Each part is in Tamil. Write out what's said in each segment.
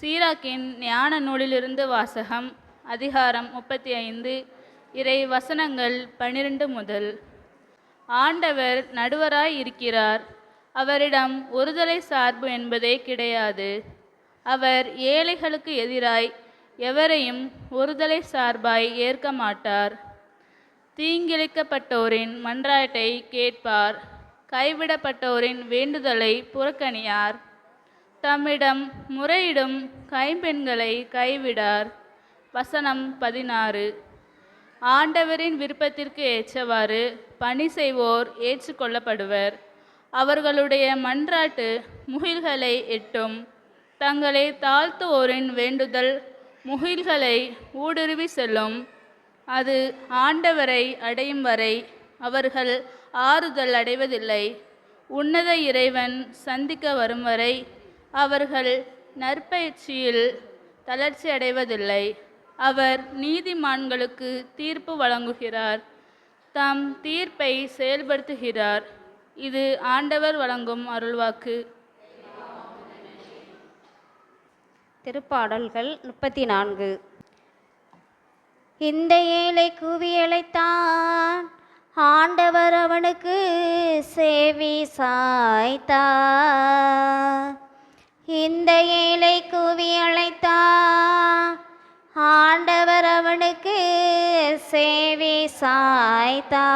சீராக்கின் ஞான நூலிலிருந்து வாசகம் அதிகாரம் முப்பத்தி ஐந்து இறை வசனங்கள் பன்னிரண்டு முதல். ஆண்டவர் நடுவராய் இருக்கிறார். அவரிடம் ஒருதலை சார்பு என்பதே கிடையாது. அவர் ஏழைகளுக்கு எதிராய் எவரையும் ஒருதலை சார்பாய் ஏற்க மாட்டார். தீங்கிழைக்கப்பட்டோரின் மன்றாட்டை கேட்பார். கைவிடப்பட்டோரின் வேண்டுதலை புறக்கணியார். தம்மிடம் முறையிடும் கைம்பெண்களை கைவிடார். வசனம் பதினாறு. ஆண்டவரின் விருப்பத்திற்கு ஏற்றவாறு பணி செய்வோர் ஏற்றுக்கொள்ளப்படுவர். அவர்களுடைய மன்றாட்டு முகில்களை எட்டும். தங்களை தாழ்த்துவோரின் வேண்டுதல் முகில்களை ஊடுருவி செல்லும். அது ஆண்டவரை அடையும் வரை அவர்கள் ஆறுதல் அடைவதில்லை. உன்னத இறைவன் சந்திக்க வரும் வரை அவர்கள் நற்பயிற்சியில் தளர்ச்சி அடைவதில்லை. அவர் நீதிமான்களுக்கு தீர்ப்பு வழங்குகிறார். தம் தீர்ப்பை செயல்படுத்துகிறார். இது ஆண்டவர் வழங்கும் அருள்வாக்கு. திருப்பாடல்கள் முப்பத்தி நான்கு இந்த ஏழை கூவியழைத்தான். ஆண்டவர் அவனுக்கு சேவி சாய்த்தார் இந்த ஏழை கூவி அழைத்தா. ஆண்டவர் அவனுக்கு சேவி சாய்த்தா.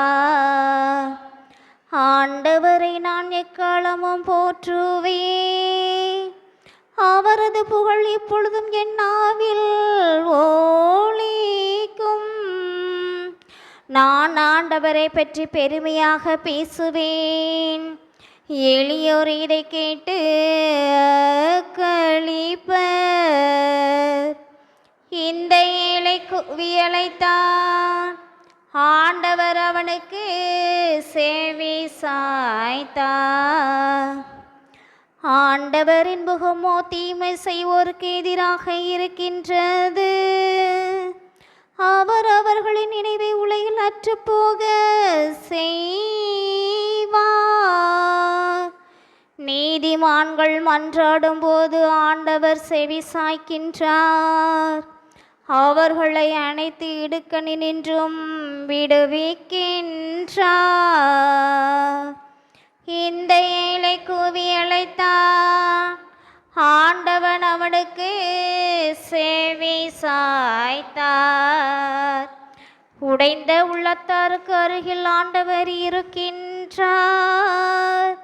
ஆண்டவரை நான் எக்காலமும் போற்றுவேன். அவரது புகழ் இப்பொழுதும் என் நாவில் நான் ஆண்டவரை பற்றி பெருமையாக பேசுவேன். எளியோர் இதை கேட்டு கழிப்பர் இந்த ஏழை குவியலைத்தான் ஆண்டவர் அவனுக்கு சேவி சாய்த்தார் ஆண்டவரின் முகமோ தீமை செய்வோருக்கு எதிராக இருக்கின்றது. அவர் அவர்களின் நினைவை உலகில் அற்றுப்போக செய்வார் நீதிமான்கள் மன்றாடும் போது ஆண்டவர் செவி சாய்க்கின்றார். அவர்களை அனைத்து இடுக்கணி நின்றும் விடுவிக்கின்றார். இந்த ஏழை கூவி அழைத்தார் ஆண்டவன் அவனுக்கு சேவை சாய்த்தார். உடைந்த உள்ளத்தாருக்கு அருகில் ஆண்டவர் இருக்கின்றார்.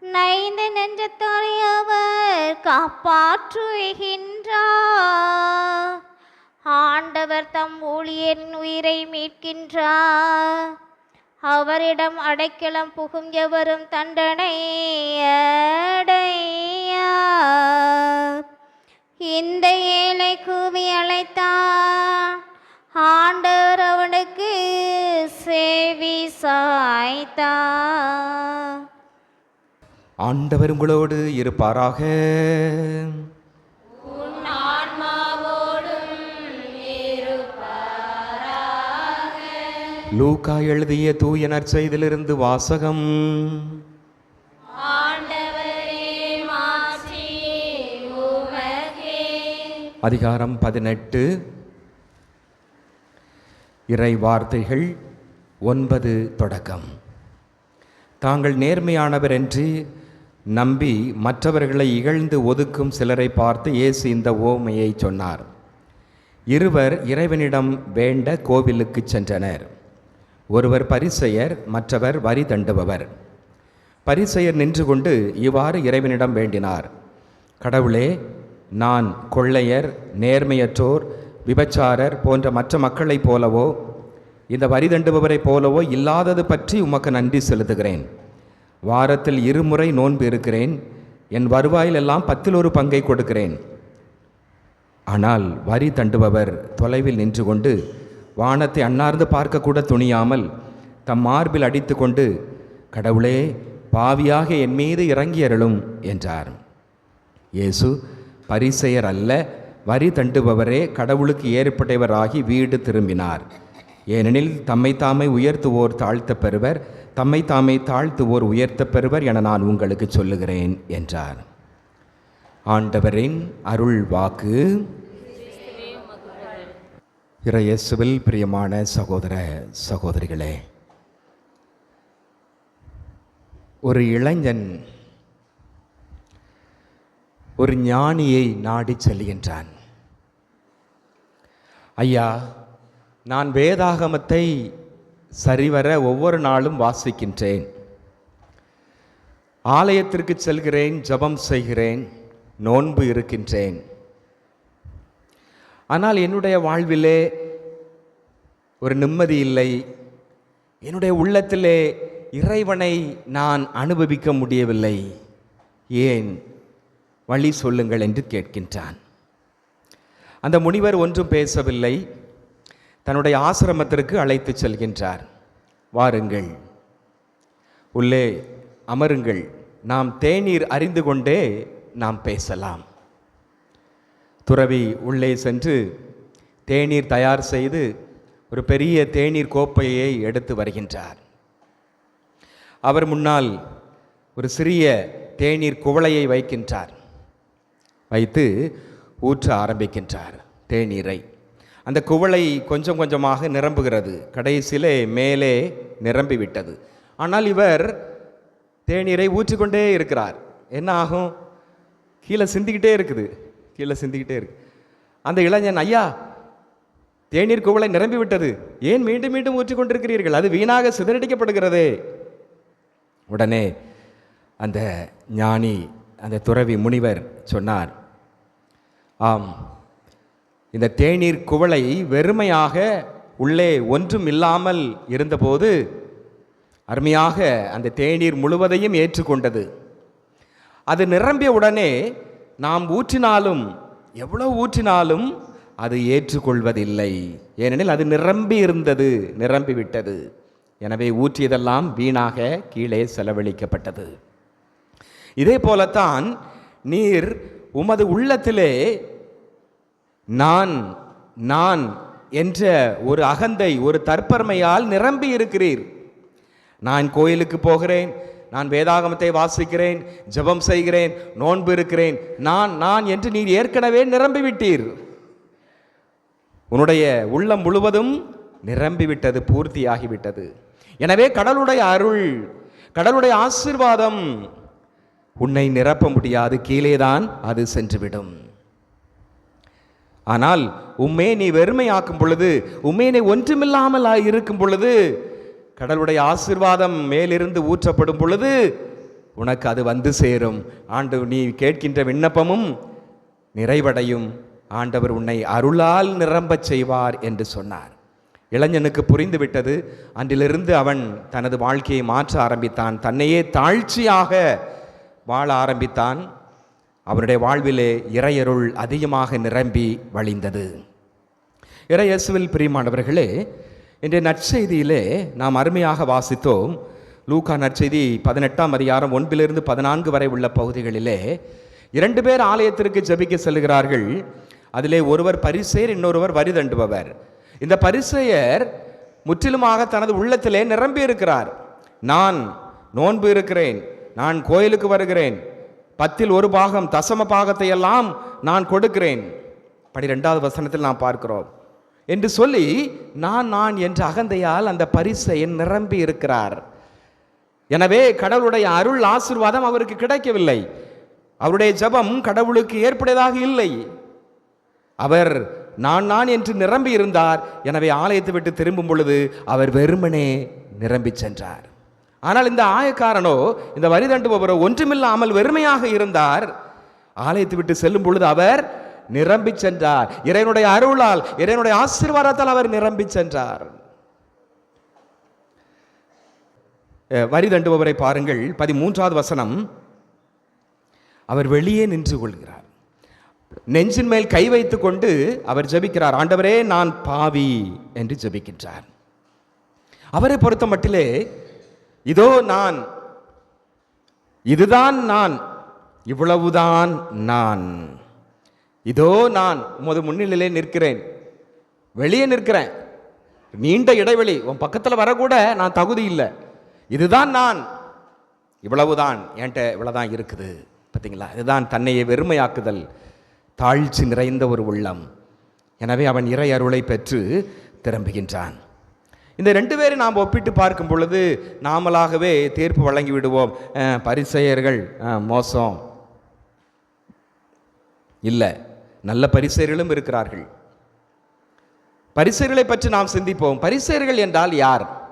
நைந்த நெஞ்சத்தாரை அவர் காப்பாற்றுகின்றார். ஆண்டவர் தம் ஊழியரின் உயிரை மீட்கின்றார். அவரிடம் அடைக்கலம் புகும் எவரும் தண்டனை அடையார். இந்த ஏழை கூவி அழைத்தான். ஆண்டவர் அவனுக்கு சேவி சாய்த்தார் ஆண்டவர் உங்களோடு இருப்பாராக. லூக்கா எழுதிய தூய நற்செய்திலிருந்து வாசகம். அதிகாரம் பதினெட்டு. இறை வார்த்தைகள் ஒன்பது தொடக்கம். தாங்கள் நேர்மையானவர் என்று நம்பி மற்றவர்களை இகழ்ந்து ஒதுக்கும் சிலரை பார்த்து இயேசு இந்த ஓமையை சொன்னார். இருவர் இறைவனிடம் வேண்ட கோவிலுக்கு சென்றனர். ஒருவர் பரிசெயர் மற்றவர் வரி தண்டுபவர். பரிசெயர் நின்று கொண்டு இவ்வாறு இறைவனிடம் வேண்டினார். கடவுளே நான் கொள்ளையர் நேர்மையற்றோர் விபச்சாரர் போன்ற மற்ற மக்களைப் போலவோ இந்த வரி தண்டுபவரைப் போலவோ இல்லாதது பற்றி உமக்கு நன்றி செலுத்துகிறேன். வாரத்தில் இருமுறை நோன்பு இருக்கிறேன். என் வருவாயிலெல்லாம் பத்தில் ஒரு பங்கை கொடுக்கிறேன். ஆனால் வரி தண்டுபவர் தொலைவில் நின்று கொண்டு வானத்தை அன்னார்ந்து பார்க்கக்கூட துணியாமல் தம் மார்பில் அடித்துக்கொண்டு கடவுளே பாவியாக என் மீது இறங்கி அருளும் என்றார். இயேசு பரிசெயர் அல்ல வரி தண்டுபவரே கடவுளுக்கு ஏற்பட்டவராகி வீடு திரும்பினார். ஏனெனில் தம்மை தாமே உயர்த்துவோர் தாழ்த்த பெறுவர் தம்மை தாமே தாழ்த்துவோர் உயர்த்த பெறுவர் என நான் உங்களுக்கு சொல்லுகிறேன் என்றார். ஆண்டவரின் அருள் வாக்கு இறையேசுவில் பிரியமான சகோதர சகோதரிகளே ஒரு இளைஞன் ஒரு ஞானியை நாடி செல்கின்றான். ஐயா நான் வேதாகமத்தை சரிவர ஒவ்வொரு நாளும் வாசிக்கின்றேன். ஆலயத்திற்கு செல்கிறேன் ஜெபம் செய்கிறேன் நோன்பு இருக்கின்றேன். ஆனால் என்னுடைய வாழ்விலே ஒரு நிம்மதி இல்லை. என்னுடைய உள்ளத்திலே இறைவனை நான் அனுபவிக்க முடியவில்லை. ஏன்? வழி சொல்லுங்கள் என்று கேட்கின்றான். அந்த முனிவர் ஒன்றும் பேசவில்லை. தன்னுடைய ஆசிரமத்திற்கு அழைத்து செல்கின்றார். வாருங்கள். உள்ளே அமருங்கள். நாம் தேநீர் அறிந்து கொண்டே நாம் பேசலாம். துறவி உள்ளே சென்று தேநீர் தயார் செய்து ஒரு பெரிய தேநீர் கோப்பையை எடுத்து வருகின்றார். அவர் முன்னால் ஒரு சிறிய தேநீர் குவளையை வைக்கின்றார். வைத்து ஊற்ற ஆரம்பிக்கின்றார் தேநீரை. அந்த குவளை கொஞ்சம் கொஞ்சமாக நிரம்புகிறது. கடைசியிலே மேலே நிரம்பிவிட்டது. ஆனால் இவர் தேநீரை ஊற்றிக்கொண்டே இருக்கிறார். என்ன ஆகும்? கீழே சிந்திக்கிட்டே இருக்குது. கீழே சிந்திக்கிட்டே இருக்கு. அந்த இளைஞன் ஐயா தேநீர் குவளை நிரம்பி விட்டது ஏன் மீண்டும் மீண்டும் ஊற்றிக் கொண்டிருக்கிறீர்கள்? அது வீணாக சிதறடிக்கப்படுகிறதே. உடனே அந்த ஞானி அந்த துறவி முனிவர் சொன்னார் ஆம் இந்த தேநீர் குவளை வெறுமையாக உள்ளே ஒன்றும் இல்லாமல் இருந்தபோது அருமையாக அந்த தேநீர் முழுவதையும் ஏற்றுக்கொண்டது. அது நிரம்பிய உடனே நாம் ஊற்றினாலும் எவ்வளோ ஊற்றினாலும் அது ஏற்றுக்கொள்வதில்லை. ஏனெனில் அது நிரம்பி இருந்தது நிரம்பி விட்டது. எனவே ஊற்றியதெல்லாம் வீணாக கீழே செலவழிக்கப்பட்டது. இதே போலத்தான் நீர் உமது உள்ளத்திலே நான் நான் என்ற ஒரு அகந்தை ஒரு தற்பெருமையால் நிரம்பி இருக்கிறீர். நான் கோயிலுக்கு போகிறேன் நான் வேதாகமத்தை வாசிக்கிறேன் ஜெபம் செய்கிறேன் நோன்பு இருக்கிறேன். நான் நான் என்று நீர் ஏற்கனவே நிரம்பிவிட்டீர். உன்னுடைய உள்ளம் முழுவதும் நிரம்பிவிட்டது பூர்த்தியாகிவிட்டது. எனவே கடலுடைய அருள் கடலுடைய ஆசிர்வாதம் உன்னை நிரப்ப முடியாது கீழேதான் அது சென்றுவிடும். ஆனால் உம்மே நீ வெறுமையாக்கும் பொழுது உம்மே நீ ஒன்றுமில்லாமல் இருக்கும் பொழுது கடவுளுடைய ஆசிர்வாதம் மேலிருந்து ஊற்றப்படும் பொழுது உனக்கு அது வந்து சேரும். ஆண்டு நீ கேட்கின்ற விண்ணப்பமும் நிறைவடையும். ஆண்டவர் உன்னை அருளால் நிரம்பச் செய்வார் என்று சொன்னார். இளைஞனுக்கு புரிந்துவிட்டது. அன்றிலிருந்து அவன் தனது வாழ்க்கையை மாற்ற ஆரம்பித்தான். தன்னையே தாழ்ச்சியாக வாழ ஆரம்பித்தான். அவனுடைய வாழ்விலே இறையருள் அதிகமாக நிரம்பி வழிந்தது. இறையசுவில் பிரியமானவர்களே இன்றைய நற்செய்தியிலே நாம் அருமையாக வாசித்தோம். லூகா நற்செய்தி பதினெட்டாம் அதிகாரம் ஒன்பிலிருந்து பதினான்கு வரை உள்ள பகுதிகளிலே இரண்டு பேர் ஆலயத்திற்கு ஜபிக்க செல்கிறார்கள் அதிலே ஒருவர் பரிசெயர் இன்னொருவர் வரி தண்டுபவர். இந்த பரிசெயர் முற்றிலுமாக தனது உள்ளத்திலே நிரம்பி இருக்கிறார். நான் நோன்பு இருக்கிறேன் நான் கோயிலுக்கு வருகிறேன் பத்தில் ஒரு பாகம் தசம பாகத்தை எல்லாம் நான் கொடுக்கிறேன். பனிரெண்டாவது வசனத்தில் நாம் பார்க்கிறோம். என்று சொல்லி நான் நான் என்ற அகந்தையால் அந்த பரிசையன் நிரம்பி இருக்கிறார். எனவே கடவுளுடைய அருள் ஆசீர்வாதம் அவருக்கு கிடைக்கவில்லை. அவருடைய ஜெபம் கடவுளுக்கு ஏற்புடையதாக இல்லை. அவர் நான் நான் என்று நிரம்பி இருந்தார். எனவே ஆலயத்தை விட்டு திரும்பும் பொழுது அவர் வெறுமனே நிரம்பி சென்றார். ஆனால் இந்த ஆயக்காரனோ இந்த வரி தண்டுபவரோ ஒன்றுமில்லாமல் வெறுமையாக இருந்தார். ஆலயத்தை விட்டு செல்லும் பொழுது அவர் நிரம்பி சென்றார். இறைவனுடைய அருளால் இறைவனுடைய ஆசீர்வாதத்தால் அவர் நிரம்பி சென்றார். வரி தண்டுபவரை பாருங்கள். பதிமூன்றாவது வசனம். அவர் வெளியே நின்று கொள்கிறார். நெஞ்சின் மேல் கை வைத்துக் கொண்டு அவர் ஜெபிக்கிறார். ஆண்டவரே நான் பாவி என்று ஜெபிக்கின்றார். அவரை பொறுத்த மட்டிலே இதோ நான் இதுதான் நான் இவ்வளவுதான் நான். இதோ நான் உமது முன்னிலையிலே நிற்கிறேன். வெளியே நிற்கிறேன். நீண்ட இடைவெளி. உன் பக்கத்தில் வரக்கூட நான் தகுதி இல்லை. இதுதான் நான். இவ்வளவுதான். என்கிட்ட இவ்வளோதான் இருக்குது. பார்த்தீங்களா? இதுதான் தன்னையை வெறுமையாக்குதல். தாழ்ச்சி நிறைந்த ஒரு உள்ளம். எனவே அவன் இறை அருளை பெற்று திரும்புகின்றான். இந்த ரெண்டு பேரை நாம் ஒப்பிட்டு பார்க்கும் பொழுது நாமளாகவே தீர்ப்பு வழங்கி விடுவோம் பரிசெயர்கள் மோசம். இல்லை. நல்ல பரிசெயர்களும் இருக்கிறார்கள். பரிசெயர்களை பற்றி நாம் சிந்திப்போம். பரிசெயர்கள் என்றால் யார்?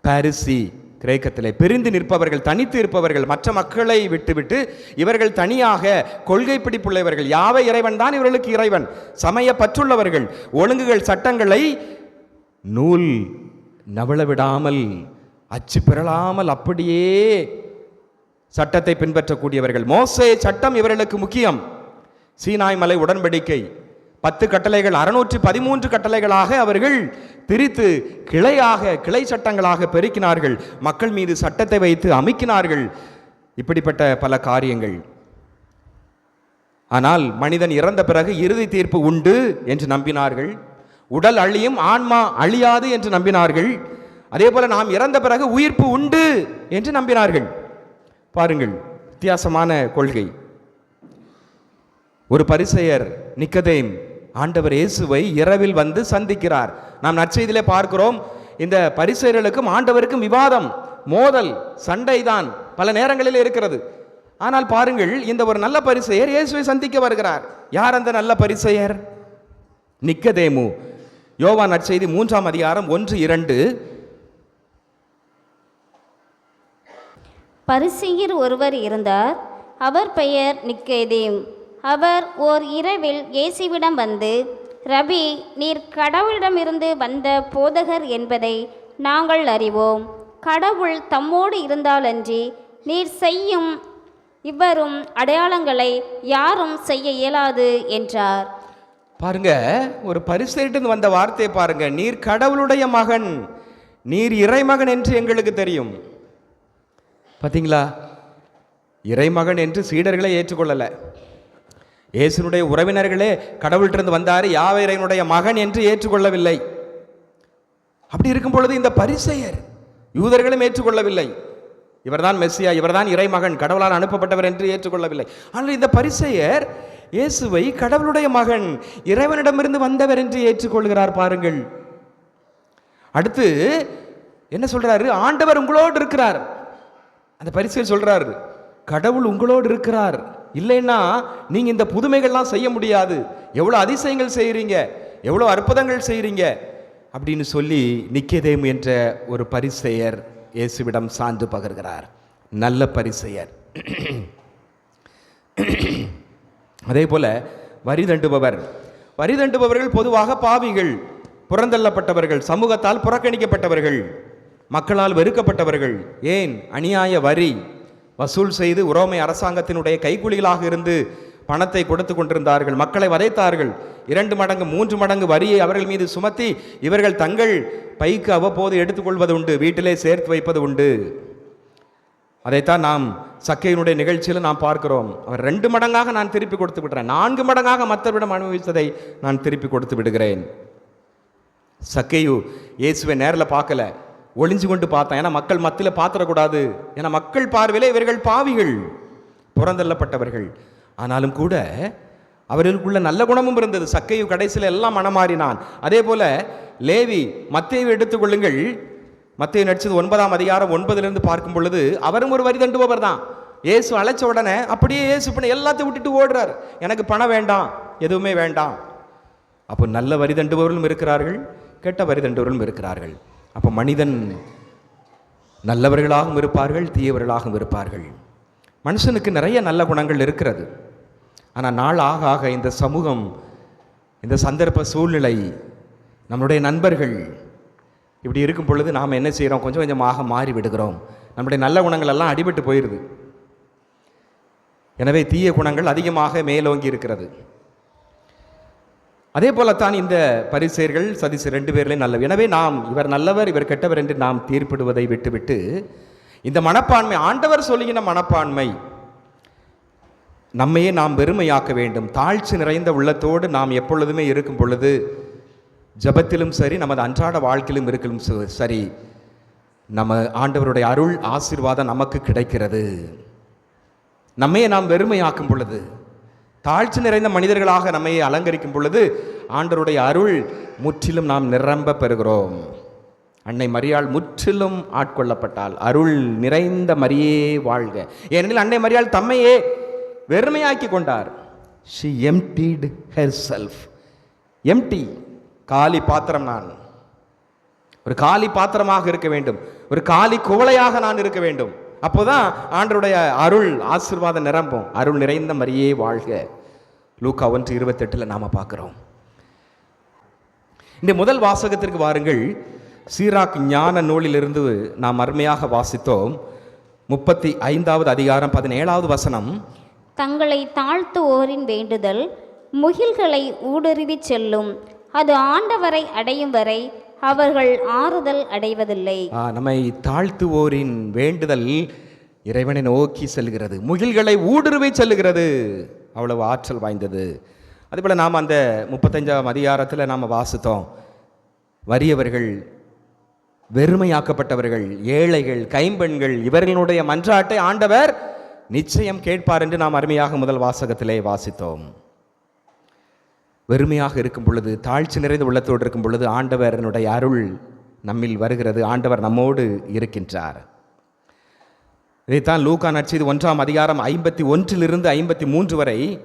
பாரிசி கிரேக்கத்திலே பிரிந்து நிற்பவர்கள் தனித்து இருப்பவர்கள் மற்ற மக்களை விட்டுவிட்டு இவர்கள் தனியாக கொள்கை பிடிப்புள்ளவர்கள். யாவை? இறைவன் தான் இவர்களுக்கு இறைவன். சமய பற்றுள்ளவர்கள். ஒழுங்குகள் சட்டங்களை நூல் நவள விடாமல் அச்சு பெறலாமல் அப்படியே சட்டத்தை பின்பற்றக்கூடியவர்கள். மோசே சட்டம் இவர்களுக்கு முக்கியம். சீனாய் மலை உடன்படிக்கை. பத்து கட்டளைகள் அறுநூற்றி பதிமூன்று கட்டளைகளாக அவர்கள் பிரித்து கிளையாக கிளை சட்டங்களாக பெருக்கினார்கள். மக்கள் மீது சட்டத்தை வைத்து அமைக்கினார்கள். இப்படிப்பட்ட பல காரியங்கள். ஆனால் மனிதன் இறந்த பிறகு இறுதி தீர்ப்பு உண்டு என்று நம்பினார்கள். உடல் அழியும் ஆன்மா அழியாது என்று நம்பினார்கள். அதே போல நாம் இறந்த பிறகு உயிர்ப்பு உண்டு என்று நம்பினார்கள். பாருங்கள் வித்தியாசமான கொள்கை. ஒரு பரிசெயர் நிக்கதேம் ஆண்டவர் இயேசுவை இரவில் வந்து சந்திக்கிறார். நாம் நற்செய்தியிலே பார்க்கிறோம் இந்த பரிசெயர்களுக்கும் ஆண்டவருக்கும் விவாதம் மோதல் சண்டைதான் பல நேரங்களில் இருக்கிறது. ஆனால் பாருங்கள் இந்த ஒரு நல்ல பரிசெயர் இயேசுவை சந்திக்க வருகிறார். யார் அந்த நல்ல பரிசெயர்? நிக்கதேமு. யோவா நற்செய்தி மூன்றாம் அதிகாரம் ஒன்று இரண்டு. பரிசெயர் ஒருவர் இருந்தார். அவர் பெயர் நிக்கேதேம். அவர் ஓர் இரவில் இயேசுவிடம் வந்து ரபி நீர் கடவுளிடமிருந்து வந்த போதகர் என்பதை நாங்கள் அறிவோம். கடவுள் தம்மோடு இருந்தாலன்றி நீர் செய்யும் இவ்வரும் அடையாளங்களை யாரும் செய்ய இயலாது என்றார். பாருங்க ஒரு பரிசேட்டு வந்த வார்த்தையை பாருங்க. நீர் கடவுளுடைய மகன் நீர் இறைமகன் என்று எங்களுக்கு தெரியும். பார்த்தீங்களா இறைமகன் என்று சீடர்களை ஏற்றுக்கொள்ளலை. இயேசுனுடைய உறவினர்களே கடவுள்கிட்ட வந்தார் யாவை இறைவனுடைய மகன் என்று ஏற்றுக்கொள்ளவில்லை. அப்படி இருக்கும் பொழுது இந்த பரிசெயர் யூதர்களும் ஏற்றுக்கொள்ளவில்லை. இவர்தான் மெஸ்ஸியா இவர்தான் இறைமகன் கடவுளால் அனுப்பப்பட்டவர் என்று ஏற்றுக்கொள்ளவில்லை. ஆனால் இந்த பரிசெயர் இயேசுவை கடவுளுடைய மகன் இறைவனிடமிருந்து வந்தவர் என்று ஏற்றுக்கொள்கிறார் பாருங்கள். அடுத்து என்ன சொல்றாரு? ஆண்டவர் உங்களோடு இருக்கிறார். அந்த பரிசெயர் சொல்கிறார் கடவுள் உங்களோடு இருக்கிறார். இல்லைன்னா நீங்கள் இந்த புதுமைகள்லாம் செய்ய முடியாது. எவ்வளோ அதிசயங்கள் செய்கிறீங்க எவ்வளோ அற்புதங்கள் செய்கிறீங்க அப்படின்னு சொல்லி நிக்கதேம் என்ற ஒரு பரிசெயர் இயேசுவிடம் சான்று பகர்கிறார். நல்ல பரிசெயர். அதே போல வரி தண்டுபவர். வரி தண்டுபவர்கள் பொதுவாக பாவிகள் புறந்தள்ளப்பட்டவர்கள் சமூகத்தால் புறக்கணிக்கப்பட்டவர்கள். மக்களால் வெறுக்கப்பட்டவர்கள். ஏன்? அநியாய வரி. வசூல் செய்து உரோமை அரசாங்கத்தினுடைய கைக்குலிகளாக இருந்து பணத்தை கொடுத்து கொண்டிருந்தார்கள். மக்களை வதைத்தார்கள். இரண்டு மடங்கு மூன்று மடங்கு வரியை அவர்கள் மீது சுமத்தி இவர்கள் தங்கள் பைக்கு அவ்வப்போது எடுத்துக்கொள்வது உண்டு வீட்டிலே சேர்த்து வைப்பது உண்டு. அதைத்தான் நாம் சக்கையினுடைய நிகழ்ச்சியில் நாம் பார்க்கிறோம். அவர் ரெண்டு மடங்காக நான் திருப்பி கொடுத்து விடுறேன். நான்கு மடங்காக மற்றவரிடம் அனுபவித்ததை நான் திருப்பி கொடுத்து விடுகிறேன். சக்கையு இயேசுவை நேரில் பார்க்கல. ஒளிஞ்சு கொண்டு பார்த்தான். ஏன்னா மக்கள் மத்தியில் பாத்திரக்கூடாது ஏன்னா மக்கள் பார்வையில் இவர்கள் பாவிகள் புறந்தள்ளப்பட்டவர்கள். ஆனாலும் கூட அவர்களுக்குள்ள நல்ல குணமும் இருந்தது. சக்கையு கடைசியில் எல்லாம் மனமாறினான். அதே போல லேவி மத்தியை எடுத்துக்கொள்ளுங்கள் மத்திய நடிச்சது ஒன்பதாம் அதிகாரம் ஒன்பதுலேருந்து பார்க்கும் பொழுது அவரும் ஒரு வரி தண்டுபவர் தான். ஏசு அழைச்ச உடனே அப்படியே இயேசு பண்ண எல்லாத்தையும் விட்டுட்டு ஓடுறார். எனக்கு பணம் வேண்டாம் எதுவுமே வேண்டாம். அப்போ நல்ல வரி தண்டுபவர்களும் இருக்கிறார்கள் கெட்ட வரி தண்டுபவர்களும் இருக்கிறார்கள். அப்போ மனிதன் நல்லவர்களாகவும் இருப்பார்கள் தீயவர்களாகவும் இருப்பார்கள். மனுஷனுக்கு நிறைய நல்ல குணங்கள் இருக்கிறது. ஆனால் நாள் ஆக ஆக இந்த சமூகம் இந்த சந்தர்ப்ப சூழ்நிலை நம்முடைய நண்பர்கள் இப்படி இருக்கும் பொழுது நாம் என்ன செய்கிறோம் கொஞ்சம் கொஞ்சமாக மாறி விடுகிறோம். நம்முடைய நல்ல குணங்கள் எல்லாம் அடிபட்டு போயிடுது எனவே தீய குணங்கள் அதிகமாக மேலோங்கி இருக்கிறது. அதே போலத்தான் இந்த பரிசெயர்கள் சதிசு ரெண்டு பேர்லேயும் நல்லவர். எனவே நாம் இவர் நல்லவர் இவர் கெட்டவர் என்று நாம் தீர்ப்பிடுவதை விட்டுவிட்டு இந்த மனப்பான்மை ஆண்டவர் சொல்லுகிற மனப்பான்மை நம்மையே நாம் வெறுமையாக்க வேண்டும். தாழ்ச்சி நிறைந்த உள்ளத்தோடு நாம் எப்பொழுதுமே இருக்கும் பொழுது ஜபத்திலும் சரி நமது அன்றாட வாழ்க்கையிலும் இருக்கலும் சரி நம்ம ஆண்டவருடைய அருள் ஆசீர்வாதம் நமக்கு கிடைக்கிறது. நம்மையே நாம் வெறுமையாக்கும் பொழுது தாழ்ச்சி நிறைந்த மனிதர்களாக நம்மை அலங்கரிக்கும் பொழுது ஆண்டவருடைய அருள் முற்றிலும் நாம் நிரம்ப பெறுகிறோம். அன்னை மரியாள் முற்றிலும் ஆட்கொள்ளப்பட்டால் அருள் நிறைந்த மரியே வாழ்க. ஏனெனில் அன்னை மரியாள் தம்மையே வெறுமையாக்கி கொண்டார். She emptied herself empty காலி பாத்திரம் நான். ஒரு காலி பாத்திரமாக இருக்க வேண்டும். ஒரு காலி குவளையாக நான் இருக்க வேண்டும். அப்போதான் ஆண்டருடைய அருள் ஆசிர்வாத நிரம்பும். அருள் நிறைந்த மாதிரியே வாழ்க. லூக்கா ஒன்று இருபத்தெட்டில் நாம் பார்க்குறோம். இந்த முதல் வாசகத்திற்கு வாருங்கள். சீராக் ஞான நூலிலிருந்து நாம் அருமையாக வாசித்தோம். முப்பத்தி ஐந்தாவது அதிகாரம் பதினேழாவது வசனம். தங்களை தாழ்த்துவோரின் வேண்டுதல் முகில்களை ஊடுருவிச் செல்லும். அது ஆண்டவரை அடையும் வரை அவர்கள் ஆறுதல் அடைவதில்லை. நம்மை தாழ்த்துவோரின் வேண்டுதல் இறைவனை நோக்கி செல்கிறது. முகில்களை ஊடுருவி செல்லுகிறது அவ்வளவு ஆற்றல் வாய்ந்தது. அதேபோல் நாம் அந்த முப்பத்தஞ்சாம் அதிகாரத்தில் நாம் வாசித்தோம். வறியவர்கள் வெறுமையாக்கப்பட்டவர்கள் ஏழைகள் கைம்பெண்கள் இவர்களுடைய மன்றாட்டை ஆண்டவர் நிச்சயம் கேட்பார் என்று நாம் அருமையாக முதல் வாசகத்திலே வாசித்தோம். வெறுமையாக இருக்கும் பொழுது தாழ்ச்சி நிறைந்த உள்ளத்தோடு இருக்கும் பொழுது ஆண்டவரனுடைய அருள் நம்மில் வருகிறது ஆண்டவர் நம்மோடு இருக்கின்றார். இதைத்தான் லூகா நற்செய்தி ஒன்றாம் அதிகாரம் ஐம்பத்தி ஒன்றிலிருந்து ஐம்பத்தி மூன்று வரை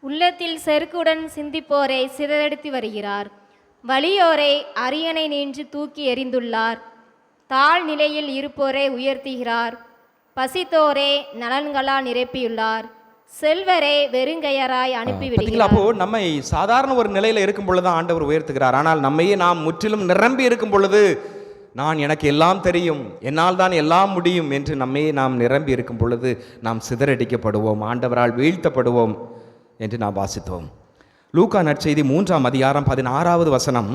உள்ளத்தில் செருக்குடன் சிந்திப்போரை சிதறடித்து வருகிறார். வலியோரை அரியணை நின்று தூக்கி எறிந்துள்ளார். தாழ் நிலையில் இருப்போரை உயர்த்துகிறார். பசித்தோரே நலன்களால் நிரப்பியுள்ளார். செல்வரே வெறுங்கையராய் அனுப்பிவிடுகிறார் அப்போ நம்மை சாதாரண ஒரு நிலையில இருக்கும் பொழுது ஆண்டவர் உயர்த்துகிறார். ஆனால் நம்மையே நாம் முற்றிலும் நிரம்பி இருக்கும் பொழுது நான் எனக்கு எல்லாம் தெரியும் என்னால் தான் எல்லாம் முடியும் என்று நம்மையே நாம் நிரம்பி இருக்கும் பொழுது நாம் சிதறடிக்கப்படுவோம் ஆண்டவரால் வீழ்த்தப்படுவோம் என்று நாம் வாசித்தோம். லூக்கா நற்செய்தி மூன்றாம் அதிகாரம் பதினாறாவது வசனம்.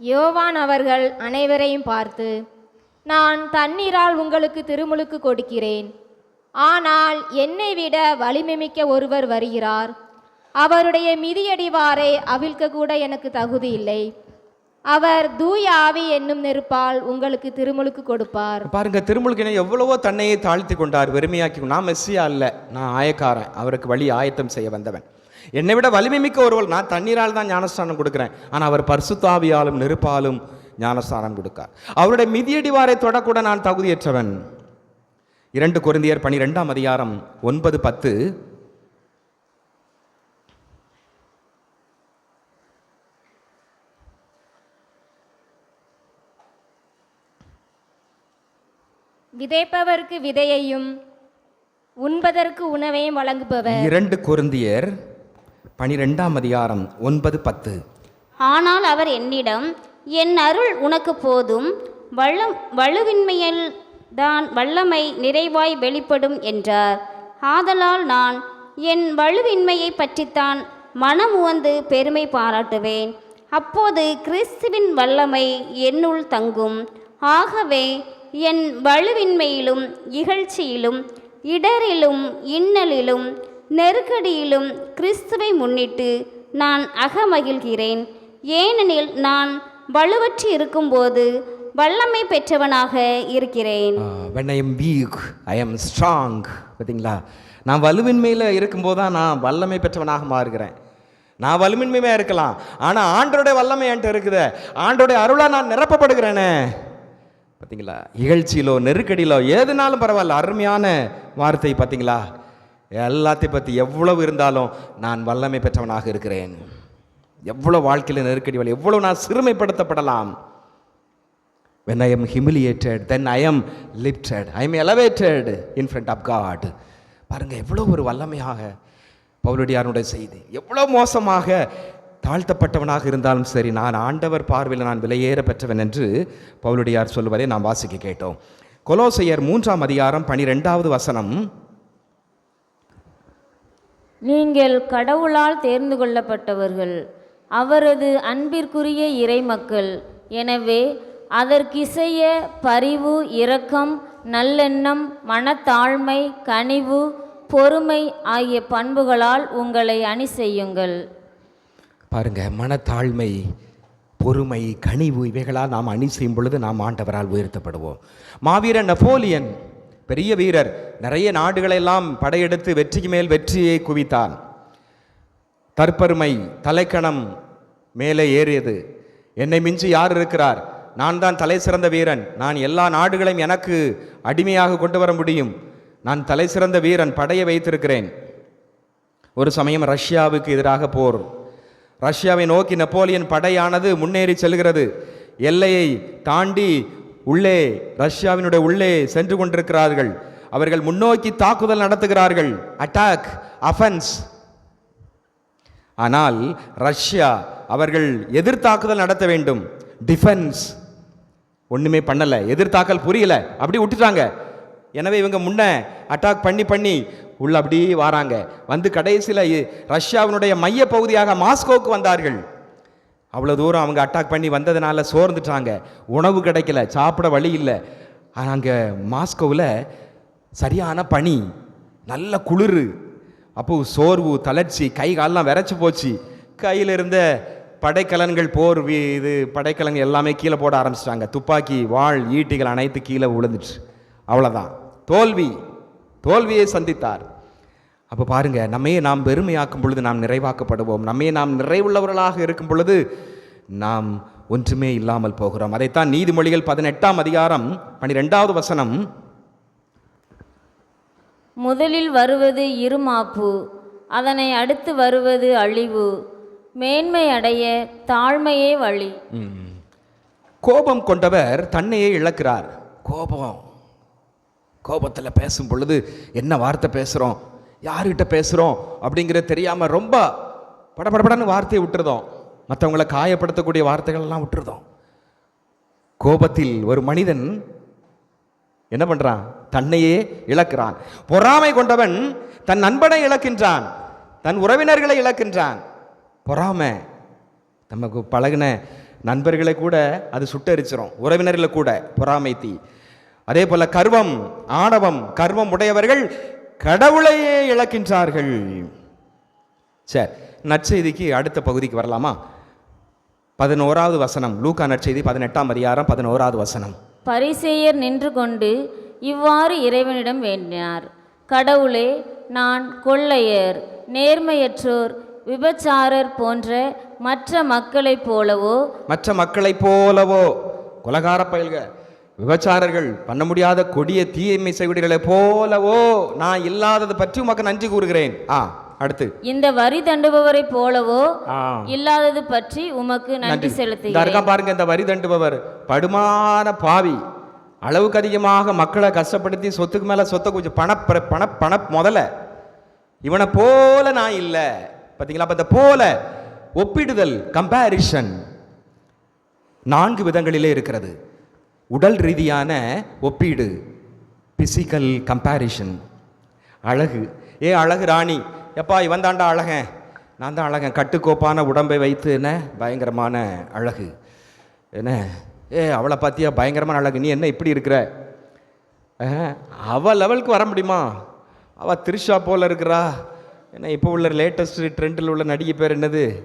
யோவான் அவர்கள் அனைவரையும் பார்த்து நான் தண்ணீரால் உங்களுக்கு திருமுழுக்கு கொடுக்கிறேன். ஆனால் என்னை விட வலிமைமிக்க ஒருவர் வருகிறார். அவருடைய மிதியடிவாரை அவிழ்க்க கூட எனக்கு தகுதி இல்லை. அவர் தூய ஆவி என்னும் நெருப்பால் உங்களுக்கு திருமுழுக்கு கொடுப்பார். பாருங்க திருமுழுக்கினை எவ்வளவோ தன்னையே தாழ்த்தி கொண்டார் வெறுமையாக்கி நான் மெஸ்ஸியா அல்ல நான் ஆயக்காரன் அவருக்கு வழி ஆயத்தம் செய்ய வந்தவன். என்னை விட வலிமை மிக்க ஒருவள் நான் தண்ணீரால் தான் ஞானஸ்தானம் கொடுக்குறேன். ஆனால் அவர் பர்சுத்தாவியாலும் நெருப்பாலும் ஞானஸ்தானம் கொடுக்கார். அவருடைய மிதியடிவாரை தொடக்கூட நான் தகுதியற்றவன். இரண்டு குருந்தியர் பனிரெண்டாம் அதிகாரம் ஒன்பது பத்து. விதைப்பவருக்கு விதையையும் உண்பதற்கு உணவையும் வழங்குபவர். இரண்டு குருந்தியர் பனிரெண்டாம் அதிகாரம் ஒன்பது பத்து. ஆனால் அவர் என்னிடம் என் அருள் உனக்கு போதும் வல்லம் வலுவின்மையில் தான் வல்லமை நிறைவாய் வெளிப்படும் என்றார். ஆதலால் நான் என் வலுவின்மையை பற்றித்தான் மனம் உவந்து பெருமை பாராட்டுவேன். அப்போது கிறிஸ்துவின் வல்லமை என்னுள் தங்கும். ஆகவே என் வலுவின்மையிலும் இகழ்ச்சியிலும் இடரிலும் இன்னலிலும் நெருக்கடியிலும் கிறிஸ்துவை முன்னிட்டு நான் அகமகிழ்கிறேன். ஏனெனில் நான் வலுவற்றி இருக்கும்போது வல்லமை பெற்றவனாக இருக்கிறேன். When I am weak I am strong பார்த்தீங்களா? நான் வலுவின்மையில் இருக்கும்போது தான் நான் வல்லமை பெற்றவனாக மாறுகிறேன். நான் வலுமின்மையாக இருக்கலாம். ஆனால் ஆண்டோடைய வல்லமை என்கிட்ட இருக்குது. ஆண்டோடைய அருளாக நான் நிரப்பப்படுகிறேனே. பார்த்தீங்களா? இகழ்ச்சியிலோ நெருக்கடியிலோ ஏதுனாலும் பரவாயில்ல. அருமையான வார்த்தை பார்த்தீங்களா? எல்லாத்தையும் பற்றி எவ்வளவு இருந்தாலும் நான் வல்லமை பெற்றவனாக இருக்கிறேன். எவ்வளோ வாழ்க்கையில் நெருக்கடி வழி எவ்வளோ நான் சிறுமைப்படுத்தப்படலாம். When I am humiliated, then I am lifted. I am elevated in front of God. பாருங்க எவ்வளோ ஒரு வல்லமையாக பவுலடியாருடைய செய்தி எவ்வளோ மோசமாக தாழ்த்தப்பட்டவனாக இருந்தாலும் சரி நான் ஆண்டவர் பார்வையில் நான் விலையேற பெற்றவன் என்று பவுலடியார் சொல்லுவதை நாம் வாசிக்க கேட்டோம் கொலோசையர் மூன்றாம் அதிகாரம் பனிரெண்டாவது வசனம் நீங்கள் கடவுளால் தேர்ந்து கொள்ளப்பட்டவர்கள் அவரது அன்பிற்குரிய இறைமக்கள் எனவே அதற்கிசைய பரிவு இரக்கம் நல்லெண்ணம் மனத்தாழ்மை கனிவு பொறுமை ஆகிய பண்புகளால் உங்களை அணி செய்யுங்கள். பாருங்க மனத்தாழ்மை பொறுமை கனிவு இவைகளால் நாம் அணி செய்யும் பொழுது நாம் ஆண்டவரால் உயர்த்தப்படுவோம். மாவீரன் நெப்போலியன் பெரிய வீரர் நிறைய நாடுகளெல்லாம் படையெடுத்து வெற்றிக்கு மேல் வெற்றியை குவித்தான். தற்பெருமை தலைக்கணம் மேலே ஏறியது. என்னை மிஞ்சி யார் இருக்கிறார்? நான் தான் தலை சிறந்த வீரன். நான் எல்லா நாடுகளையும் எனக்கு அடிமையாக கொண்டு வர முடியும். நான் தலை சிறந்த வீரன் படையை வைத்திருக்கிறேன். ஒரு சமயம் ரஷ்யாவுக்கு எதிராக போர். ரஷ்யாவை நோக்கி நெப்போலியன் படையானது முன்னேறி செல்கிறது. எல்லையை தாண்டி உள்ளே ரஷ்யாவினுடைய உள்ளே சென்று கொண்டிருக்கிறார்கள். அவர்கள் முன்னோக்கி தாக்குதல் நடத்துகிறார்கள். அட்டாக் அஃபென்ஸ் ஆனால் ரஷ்யா அவர்கள் எதிர்த்தாக்குதல் நடத்த வேண்டும். டிஃபென்ஸ் ஒன்றுமே பண்ணலை எதிர்த்தாக்கல் புரியல அப்படி விட்டுட்டாங்க. எனவே இவங்க முன்ன அட்டாக் பண்ணி பண்ணி உள்ள அப்படியே வராங்க. வந்து கடைசியில் ரஷ்யாவினுடைய மைய பகுதியாக மாஸ்கோவுக்கு வந்தார்கள். அவ்வளோ தூரம் அவங்க அட்டாக் பண்ணி வந்ததுனால சோர்ந்துட்டாங்க. உணவு கிடைக்கல சாப்பிட வழி இல்லை. அங்கே மாஸ்கோவில் சரியான பனி நல்ல குளிர். அப்போது சோர்வு தளர்ச்சி கை காலெல்லாம் விரைச்சி போச்சு. கையில் இருந்த படைக்கலன்கள் போர் இது படைக்கலன்கள் எல்லாமே கீழே போட ஆரம்பிச்சிட்டாங்க. துப்பாக்கி வாள் ஈட்டிகள் அனைத்து கீழே விழுந்துச்சு. அவ்வளோதான் தோல்வி. தோல்வியை சந்தித்தார். அப்போ பாருங்க நம்மையே நாம் பெருமையாக்கும் பொழுது நாம் நிறைவாக்கப்படுவோம். நம்மையே நாம் நிறைவுள்ளவர்களாக இருக்கும் பொழுது நாம் ஒன்றுமே இல்லாமல் போகிறோம். அதைத்தான் நீதிமொழிகள் பதினெட்டாம் அதிகாரம் பனிரெண்டாவது வசனம். முதலில் வருவது இருமாப்பு அதனை அடுத்து வருவது அழிவு. மேன்மை அடைய தாழ்மையே வழி. ம். கோபம் கொண்டவர் தன்னையே இழக்கிறார். கோபம். கோபத்தில் பேசும் பொழுது என்ன வார்த்தை பேசுகிறோம் யார்கிட்ட பேசுகிறோம் அப்படிங்கிறது தெரியாமல் ரொம்ப படபடபடன்னு வார்த்தையை விட்டுருதோம் மற்றவங்களை காயப்படுத்தக்கூடிய வார்த்தைகள் எல்லாம் விட்டுருதோம் கோபத்தில் ஒரு மனிதன் என்ன பண்றான்? தன்னையே இழக்கிறான். பொறாமை கொண்டவன் தன் நண்பனை இழக்கின்றான் தன் உறவினர்களை இழக்கின்றான். பொறாமை. நமக்கு பழகின நண்பர்களை கூட அது சுட்டரிச்சிரும். உறவினர்களை கூட பொறாமை தீ. அதே போல் கர்வம் ஆணவம் கர்வம் உடையவர்கள் கடவுளையே இழக்கின்றார்கள். சரி நற்செய்திக்கு அடுத்த பகுதிக்கு வரலாமா? பதினோராவது வசனம் லூக்கா நற்செய்தி பதினெட்டாம் அதிகாரம் பதினோராவது வசனம். பரிசெயர் நின்று கொண்டு இவ்வாறு இறைவனிடம் வேண்டினார். கடவுளே நான் கொள்ளையர் நேர்மையற்றோர் விபச்சாரர் போன்ற மற்ற மக்களைப் போலவோ? மற்ற மக்களைப் போலவோ? கொலகார பயல்க விபச்சாரர்கள் பண்ண முடியாத கொடிய தீமை செய்விடுகளைப் போலவோ? நான் இல்லாதது பற்றி உமக்கு நன்றி கூறுகிறேன். ஆ அடுத்து. இந்த வரி தண்டுபவரைப் போலவோ? இல்லாதது பற்றி உமக்கு நன்றி செலுத்துகிறேன். பாருங்க இந்த வரி தண்டுபவர் படுமான பாவி அளவுக்கு அதிகமாக மக்களை கஷ்டப்படுத்தி சொத்துக்கு மேல சொத்தை கொஞ்சம் பண பண பண முதல்ல இவனை போல நான் இல்லை. பார்த்தீங்களா அப்போ இந்த போல ஒப்பிடுதல் கம்பேரிஷன் நான்கு விதங்களிலே இருக்கிறது. உடல் ரீதியான ஒப்பீடு பிசிக்கல் கம்பேரிஷன் அழகு. ஏ அழகு ராணி? எப்பா இவன் தாண்டா அழகன். நான் தான் அழகன். கட்டுக்கோப்பான உடம்பை வைத்து என்ன? பயங்கரமான அழகு. என்ன? ஏ அவளை பார்த்தியா? பயங்கரமான அழகு. நீ என்ன இப்படி இருக்கிற? அவள் லெவலுக்கு வர முடியுமா? அவள் த்ரிஷா போல இருக்கிறா. ஏன்னா இப்போ உள்ள லேட்டஸ்ட் ட்ரெண்டில் உள்ள நடிகை பேர் என்னது?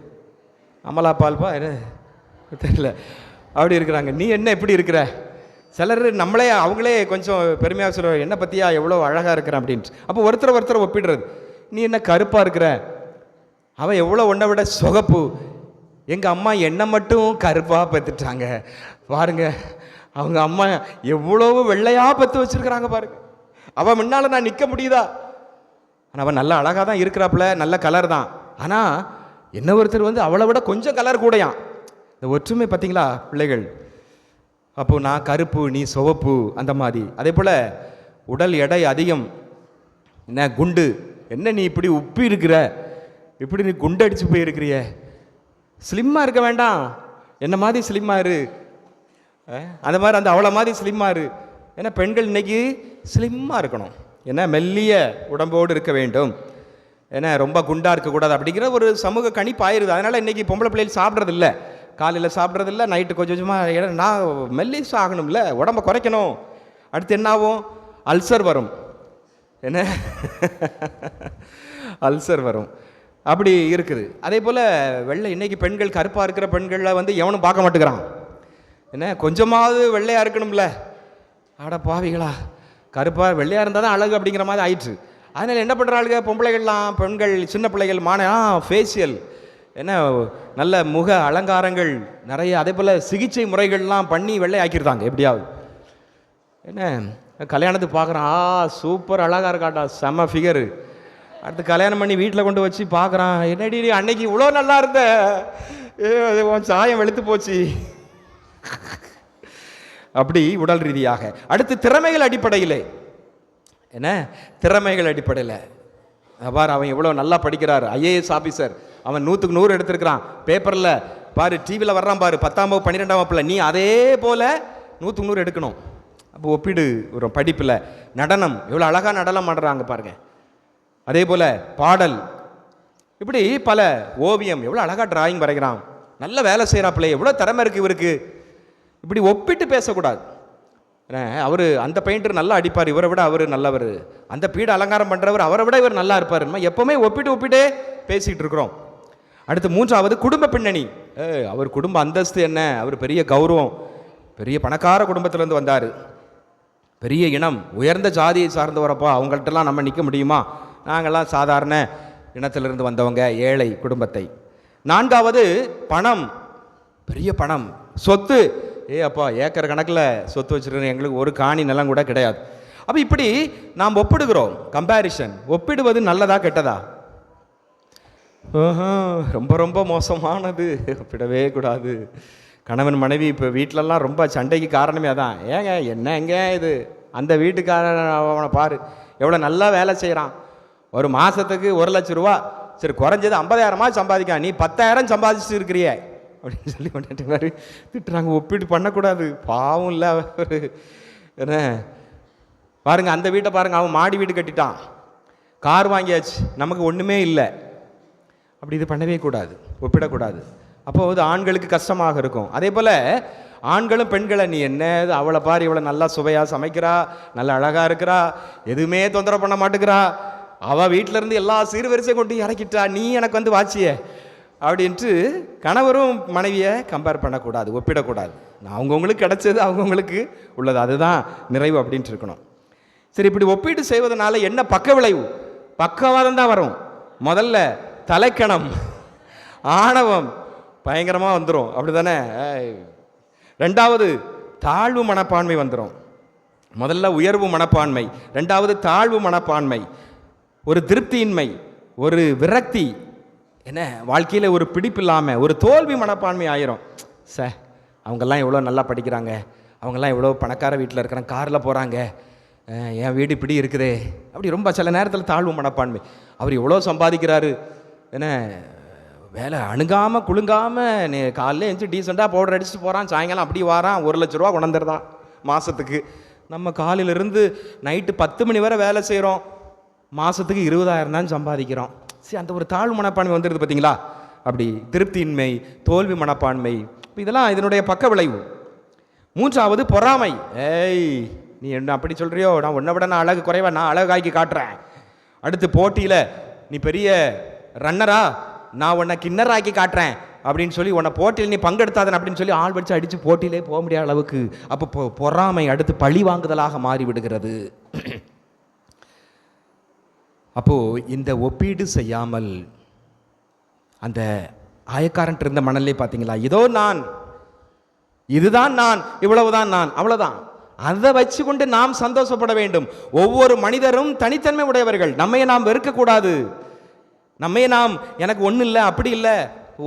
அமலா பால்பா என்ன? தெரியல. அப்படி இருக்கிறாங்க. நீ என்ன எப்படி இருக்கிற? சிலர் நம்மளே அவங்களே கொஞ்சம் பெருமையாக சொல்லுவாங்க என்ன பற்றியா எவ்வளோ அழகாக இருக்கிறேன் அப்படின்ட்டு. அப்போ ஒருத்தர் ஒருத்தர் ஒப்பிடுறது. நீ என்ன கருப்பாக இருக்கிற? அவன் எவ்வளோ ஒன்றை விட சொகப்பு. எங்கள் அம்மா என்னை மட்டும் கருப்பாக பத்துட்டாங்க. பாருங்க அவங்க அம்மா எவ்வளவு வெள்ளையாக பெற்று வச்சிருக்கிறாங்க பாருங்க. அவன் முன்னால் நான் நிற்க முடியுதா? ஆனால் அவன் நல்ல அழகாக தான் இருக்கிறாப்புல நல்ல கலர் தான். ஆனால் என்ன ஒருத்தர் வந்து அவளை விட கொஞ்சம் கலர் கூடயாம். இந்த ஒற்றுமை பார்த்தீங்களா பிள்ளைகள்? அப்போது நான் கருப்பு நீ சிவப்பு அந்த மாதிரி. அதே போல் உடல் எடை அதிகம். என்ன குண்டு? என்ன நீ இப்படி உப்பி இருக்கிற? இப்படி நீ குண்டு அடித்து போயிருக்கிறிய? ஸ்லிம்மாக இருக்க வேண்டாம். என்ன மாதிரி ஸ்லிம்மாக இரு? அந்த மாதிரி அந்த அவளை மாதிரி ஸ்லிம்மாக இரு. ஏன்னா பெண்கள் இன்னைக்கு ஸ்லிம்மாக இருக்கணும். ஏன்னா மெல்லிய உடம்போடு இருக்க வேண்டும். ஏன்னா ரொம்ப குண்டாக இருக்கக்கூடாது அப்படிங்கிற ஒரு சமூக கணிப்பாயிருது அதனால் இன்னைக்கு பொம்பளை பிள்ளைகள் சாப்பிட்றதில்ல. காலையில் சாப்பிட்றதில்ல நைட்டு கொஞ்சம் கொஞ்சமாக ஏன்னா நான் மெல்லிஸ் ஆகணும்ல உடம்பை குறைக்கணும். அடுத்து என்ன ஆகும்? அல்சர் வரும். என்ன? அல்சர் வரும். அப்படி இருக்குது. அதே போல் வெள்ளை இன்னைக்கு பெண்கள் கருப்பாக இருக்கிற பெண்களில் வந்து எவனும் பார்க்க மாட்டேங்கிறான். என்ன? கொஞ்சமாவது வெள்ளையாக இருக்கணும்ல. ஆட பாவிகளா. கருப்பாக வெள்ளையாக இருந்தால் தான் அழகு அப்படிங்கிற மாதிரி ஆயிடுச்சு அதனால் என்ன பண்ணுறாளுங்க பொம்பளைகள்லாம் பெண்கள் சின்ன பிள்ளைகள் மான ஃபேஷியல் என்ன நல்ல முக அலங்காரங்கள் நிறைய அதே போல் சிகிச்சை முறைகள்லாம் பண்ணி வெள்ளை ஆக்கியிருந்தாங்க எப்படியாவது. என்ன கல்யாணத்துக்கு பார்க்குறான். ஆ சூப்பர் அழகாக இருக்காட்டா செம்ம ஃபிகரு அடுத்து கல்யாணம் பண்ணி வீட்டில் கொண்டு வச்சு பார்க்குறான். என்னடி அன்னைக்கு இவ்வளோ நல்லா இருந்த? ஏ அது உன் சாயம் வெளுத்து போச்சு. அப்படி உடல் ரீதியாக. அடுத்து திறமைகள் அடிப்படையிலே. என்ன? திறமைகள் அடிப்படையில். பார் அவன் எவ்வளோ நல்லா படிக்கிறார். ஐஏஎஸ் ஆஃபீஸர் அவன் நூற்றுக்கு நூறு எடுத்திருக்கிறான். பேப்பரில் பாரு டிவியில் வர்றான் பாரு. பத்தாம் வகுப்பு பன்னிரெண்டாம் வகுப்பில். நீ அதே போல் நூற்றுக்கு நூறு எடுக்கணும். அப்போ ஒப்பிடு ஒரு படிப்பில். நடனம் எவ்வளோ அழகாக நடனம் பண்ணுறாங்க பாருங்கள் அதே போல் பாடல். இப்படி பல ஓவியம் எவ்வளோ அழகாக டிராயிங் வரைகிறான். நல்ல வேலை செய்கிறாப்புல எவ்வளோ திறமை இருக்குது இவருக்கு. இப்படி ஒப்பிட்டு பேசக்கூடாது. அவர் அந்த பெயிண்டர் நல்லா அடிப்பார் இவரை விட அவர் நல்லவர். அந்த பீடு அலங்காரம் பண்ணுறவர் அவரை விட இவர் நல்லா இருப்பார். எப்போவுமே ஒப்பிட்டு ஒப்பிட்டே பேசிகிட்டு இருக்கிறோம். அடுத்து மூன்றாவது குடும்ப பின்னணி. ஏ, அவர் குடும்ப அந்தஸ்து என்ன? அவர் பெரிய கௌரவம். பெரிய பணக்கார குடும்பத்திலேருந்து வந்தார். பெரிய இனம் உயர்ந்த ஜாதியை சார்ந்தவரப்பா அவங்கள்ட்டலாம் நம்ம நிற்க முடியுமா? நாங்கள்லாம் சாதாரண இனத்திலிருந்து வந்தவங்க ஏழை குடும்பத்தை. நான்காவது பணம். பெரிய பணம். சொத்து. ஏ அப்பா ஏக்கர் கணக்கில் சொத்து வச்சுருக்க எங்களுக்கு ஒரு காணி நிலம் கூட கிடையாது. அப்போ இப்படி நாம் ஒப்பிடுகிறோம் கம்பேரிஷன் ஒப்பிடுவது நல்லதா கெட்டதா? ரொம்ப ரொம்ப மோசமானது. ஒப்பிடவே கூடாது. கணவன் மனைவி இப்போ வீட்டிலலாம் ரொம்ப சண்டைக்கு காரணமே அதான். ஏங்க என்ன எங்க இது? அந்த வீட்டுக்காரன் அவனை பாரு. எவ்வளோ நல்லா வேலை செய்கிறான் ஒரு மாதத்துக்கு ஒரு லட்ச ரூபா. சரி குறைஞ்சது ஐம்பதாயிரமா சம்பாதிக்கான் நீ பத்தாயிரம் சம்பாதிச்சுட்டு இருக்கிறியே அப்படின்னு சொல்லி கொண்டுட்டு மாதிரி திட்டுறாங்க. ஒப்பிட்டு பண்ணக்கூடாது. பாவம் இல்லை அவர். என்ன? பாருங்க அந்த வீட்டை பாருங்கள் அவன் மாடி வீடு கட்டிட்டான். கார் வாங்கியாச்சு. நமக்கு ஒன்றுமே இல்லை. அப்படி இது பண்ணவே கூடாது. ஒப்பிடக்கூடாது. அப்போ அது ஆண்களுக்கு கஷ்டமாக இருக்கும். அதே போல் ஆண்களும் பெண்களை நீ என்ன? அவளை பாரு. இவளை நல்லா சுவையாக சமைக்கிறா. நல்லா அழகாக இருக்கிறா. எதுவுமே தொந்தரவு பண்ண மாட்டேங்கிறா அவள் வீட்டிலேருந்து எல்லா சீர்வரிசையும் கொண்டு இறக்கிட்டா. நீ எனக்கு வந்து வாச்சியே. அப்படின்ட்டு கணவரும் மனைவியை கம்பேர் பண்ணக்கூடாது ஒப்பிடக்கூடாது. அவங்கவுங்களுக்கு கிடைச்சது அவங்கவுங்களுக்கு உள்ளது. அதுதான் நிறைவு அப்படின்ட்டு இருக்கணும். சரி இப்படி ஒப்பீடு செய்வதனால என்ன பக்க விளைவு? பக்கவாதம் தான் வரும். முதல்ல தலைக்கணம் ஆணவம் பயங்கரமாக வந்துடும் அப்படி தானே ரெண்டாவது தாழ்வு மனப்பான்மை வந்துடும் முதல்ல உயர்வு மனப்பான்மை ரெண்டாவது தாழ்வு மனப்பான்மை. ஒரு திருப்தியின்மை ஒரு விரக்தி என்ன வாழ்க்கையில் ஒரு பிடிப்பு இல்லாமல் ஒரு தோல்வி மனப்பான்மை ஆயிரும். சார் அவங்கெல்லாம் எவ்வளோ நல்லா படிக்கிறாங்க. அவங்கெல்லாம் எவ்வளோ பணக்கார வீட்டில் இருக்கிறாங்க காரில் போகிறாங்க என் வீடு இப்படி இருக்குதே. அப்படி ரொம்ப சில நேரத்தில் தாழ்வு மனப்பான்மை. அவர் எவ்வளோ சம்பாதிக்கிறாரு. என்ன வேலை அணுகாமல் குலுங்காமல் நீ காலையில் எழுந்து டீசெண்டாக பவுடர் அடிச்சுட்டு போகிறான் சாயங்காலம் அப்படி வாரான் ஒரு லட்ச ரூபா கொண்டாந்துருதான் மாதத்துக்கு நம்ம காலையிலேருந்து நைட்டு பத்து மணி வரை வேலை செய்கிறோம் மாதத்துக்கு இருபதாயிரம் தான் சம்பாதிக்கிறோம். சரி அந்த ஒரு தாழ்வு மனப்பான்மை வந்துடுது பார்த்தீங்களா அப்படி திருப்தியின்மை தோல்வி மனப்பான்மை. இதெல்லாம் இதனுடைய பக்க விளைவு. மூன்றாவது பொறாமை. ஏய் நீ என்ன அப்படி சொல்கிறியோ நான் உன்னை விட நான் அழகு குறைவா நான் அழகாக்கி காட்டுறேன். அடுத்து போட்டியில் நீ பெரிய ரன்னரா நான் உன்னை கிண்ணராக்கி காட்டுறேன் அப்படின்னு சொல்லி உன்னை போட்டியில் நீ பங்கெடுத்தாதன் அப்படின்னு சொல்லி ஆள் வச்சு அடித்து போட்டியிலே போக முடியாத அளவுக்கு அப்போ பொறாமை அடுத்து பழி வாங்குதலாக மாறிவிடுகிறது. அப்போது இந்த ஒப்பீடு செய்யாமல் அந்த ஆயக்காரன் இருந்த மணல்லே பார்த்தீங்களா? இதோ நான். இதுதான் நான். இவ்வளவுதான் நான். அவ்வளவுதான். அதை வச்சு கொண்டு நாம் சந்தோஷப்பட வேண்டும். ஒவ்வொரு மனிதரும் தனித்தன்மை உடையவர்கள். நம்மையை நாம் வெறுக்கக்கூடாது. நம்மையை நாம் எனக்கு ஒன்றும் இல்லை அப்படி இல்லை.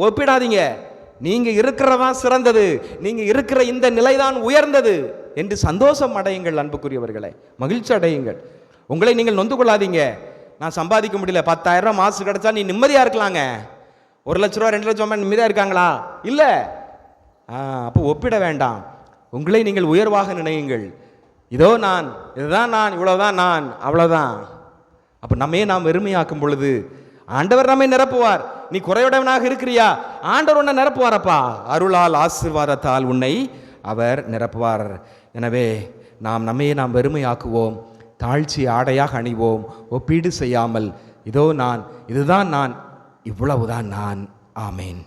ஒப்பிடாதீங்க. நீங்கள் இருக்கிறதா சிறந்தது. நீங்கள் இருக்கிற இந்த நிலைதான் உயர்ந்தது என்று சந்தோஷம் அடையுங்கள் அன்புக்குரியவர்களை. மகிழ்ச்சி அடையுங்கள். உங்களை நீங்கள் நொந்து கொள்ளாதீங்க. நான் சம்பாதிக்க முடியல. பத்தாயிரம் மாசு கிடைச்சா நீ நிம்மதியா இருக்கலாங்க. ஒரு லட்ச ரூபா ரெண்டு லட்சம் ரூபாய் நிம்மதியா இருக்காங்களா? இல்லை. அப்போ ஒப்பிட வேண்டாம். உங்களை நீங்கள் உயர்வாக நினையுங்கள். இதோ நான் இதுதான் நான் இவ்வளவுதான் நான் அவ்வளவுதான். அப்போ நம்மையே நாம் வெறுமையாக்கும் பொழுது ஆண்டவர் நம்மை நிரப்புவார். நீ குறையுடையவனாக இருக்கிறியா? ஆண்டவர் உன்னை நிரப்புவாரப்பா. அருளால் ஆசீர்வாதத்தால் உன்னை அவர் நிரப்புவார். எனவே நாம் நம்மையே நாம் வெறுமையாக்குவோம். தாழ்ச்சி ஆடையாக அணிவோம். ஒப்பீடு செய்யாமல் இதோ நான் இதுதான் நான் இவ்வளவுதான் நான். ஆமேன்.